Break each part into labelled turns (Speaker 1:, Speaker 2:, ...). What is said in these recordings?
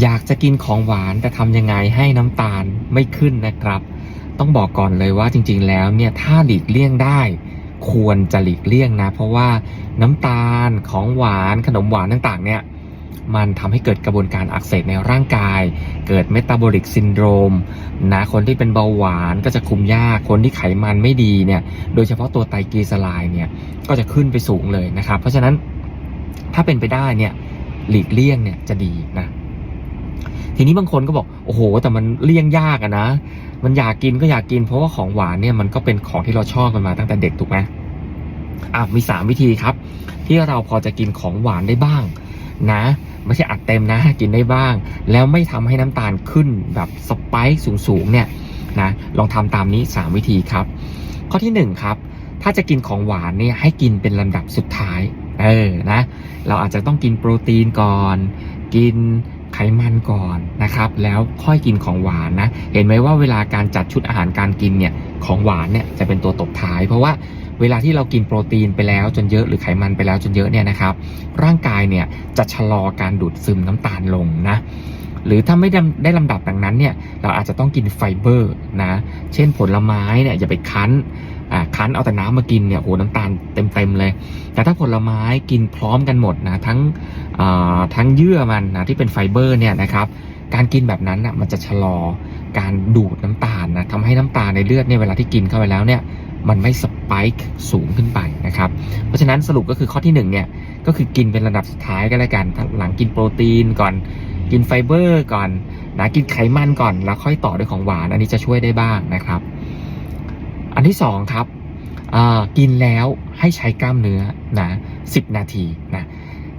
Speaker 1: อยากจะกินของหวานแต่ทำยังไงให้น้ำตาลไม่ขึ้นนะครับ ต้องบอกก่อนเลยว่าจริง ๆ แล้วเนี่ยถ้าหลีกเลี่ยงได้ ควรจะหลีกเลี่ยงนะ เพราะว่าน้ำตาลของหวานขนมหวานต่างๆ เนี่ยมันทำให้เกิดกระบวนการอักเสบในร่างกาย เกิดเมตาบอลิกซินโดรมนะ คนที่เป็นเบาหวานก็จะคุมยาก คนที่ไขมันไม่ดีเนี่ย โดยเฉพาะตัวไตรกลีเซอไรด์เนี่ย ก็จะขึ้นไปสูงเลยนะครับ เพราะฉะนั้นถ้าเป็นไปได้เนี่ย หลีกเลี่ยงเนี่ยจะดีนะ ทีนี้บางคนก็บอกโอ้โห แต่มันเลี่ยงยากอะนะ มันอยากกินก็อยากกินเพราะว่าของหวานเนี่ยมันก็เป็นของที่เราชอบกันมาตั้งแต่เด็กถูกไหมอะมีสามวิธีครับ ที่เราพอจะกินของหวานได้บ้าง นะไม่ใช่อัดเต็มนะกินได้บ้าง แล้วไม่ทำให้น้ำตาลขึ้นแบบสไปค์สูงๆเนี่ยนะลองทำตามนี้ 3 วิธีครับ ข้อที่ 1 ครับ ถ้าจะกินของหวานเนี่ยให้กินเป็นลำดับสุดท้ายเออนะเราอาจจะต้องกินโปรตีนก่อน กิน มันก่อนนะครับ แล้วค่อยกินของหวานนะ เห็นไหมว่าเวลาการจัดชุดอาหารการกินเนี่ยของหวานเนี่ยจะเป็นตัวตบท้าย เพราะว่าเวลาที่เรากินโปรตีนไปแล้วจนเยอะหรือไขมันไปแล้วจนเยอะเนี่ยนะครับ ร่างกายเนี่ยจะชะลอการดูดซึมน้ำตาลลงนะหรือถ้าไม่ได้ลำดับดังนั้นเนี่ยเราอาจจะต้องกินไฟเบอร์นะเช่นผลไม้เนี่ยอย่าไปคั้นอ่าคั้นเอาแต่น้ำมากินเนี่ยโอ้โหน้ำตาลเต็มๆเลย แต่ถ้าผลไม้กินพร้อมกันหมดนะทั้ง ทั้งเยื่อมันนะที่เป็นไฟเบอร์เนี่ยนะครับการกินแบบนั้นนะมันจะชะลอการดูดน้ำตาลนะทำให้น้ำตาลในเลือดเนี่ยเวลาที่กินเข้าไปแล้วเนี่ยมันไม่สปายค์สูงขึ้นไปนะครับ เพราะฉะนั้นสรุปก็คือข้อที่หนึ่งเนี่ยก็คือกินเป็นระดับสุดท้ายก็แล้วกันหลังกินโปรตีนก่อนกินไฟเบอร์ก่อนนะกินไขมันก่อนแล้วค่อยต่อด้วยของหวาน อันนี้จะช่วยได้บ้างนะครับ อันที่สองครับกินแล้วให้ใช้กล้ามเนื้อนะสิบนาทีนะ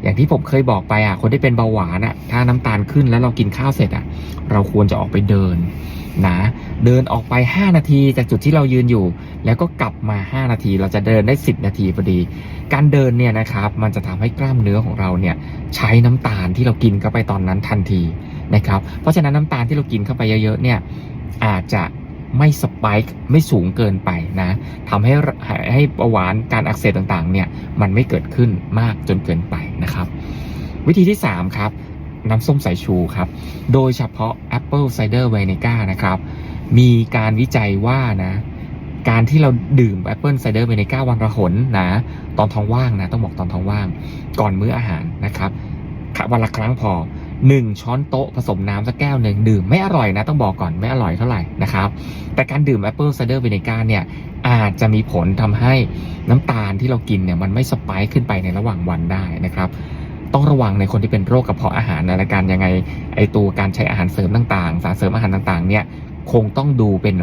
Speaker 1: อย่างที่ผมเคยบอกไปอะคนที่เป็นเบาหวานอะถ้าน้ำตาลขึ้นแล้วเรากินข้าวเสร็จอะ เราควรจะออกไปเดินนะเดินออกไป 5 นาทีจากจุดที่เรายืนอยู่ แล้วก็กลับมา 5 นาที เราจะเดินได้ 10 นาทีพอดี การเดินเนี่ยนะครับ มันจะทำให้กล้ามเนื้อของเราเนี่ยใช้น้ำตาลที่เรากินเข้าไปตอนนั้นทันทีนะครับ เพราะฉะนั้นน้ำตาลที่เรากินเข้าไปเยอะๆเนี่ยอาจจะ ไม่สปายค์ไม่สูงเกินไปนะทำให้ให้เบาหวานการอักเสบต่างๆเนี่ยมันไม่เกิดขึ้นมากจนเกินไปนะครับ วิธีที่ 3 ครับ น้ำส้มสายชูครับ โดยเฉพาะ Apple Cider Vinegar นะครับ มีการวิจัยว่านะการที่เราดื่ม Apple Cider Vinegar วันละหนนะตอนท้องว่างนะต้องบอกตอนท้องว่าง ก่อนมื้ออาหารนะครับวันละครั้งพอ 1 ช้อนโต๊ะผสมน้ำสักแก้วหนึ่งดื่มไม่อร่อยนะต้องบอกก่อนไม่อร่อยเท่าไหร่นะครับ แต่การดื่ม Apple Cider Vinegar เนี่ยอาจจะมีผลทำให้น้ำตาลที่เรากินเนี่ยมันไม่สปายขึ้นไปในระหว่างวันได้นะครับต้องระวังในคนที่เป็นโรคกระเพาะอาหารนะและการยังไงไอตัวการใช้อาหารเสริมต่างๆ สารเสริมอาหารต่างๆ เนี่ยคงต้องดูเป็น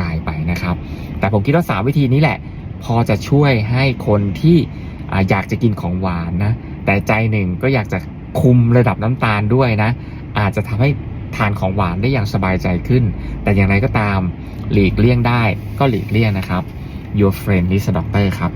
Speaker 1: รายๆไปนะครับ แต่ผมคิดว่าสามวิธีนี้แหละ พอจะช่วยให้คนที่ออยากจะกินของหวานนะแต่ใจหนึ่งก็อยากจะ คุมระดับน้ำตาลด้วยนะ อาจจะทำให้ทานของหวานได้อย่างสบายใจขึ้น แต่อย่างไรก็ตามหลีกเลี่ยงได้ก็หลีกเลี่ยงนะครับ Your friend is a doctor ครับ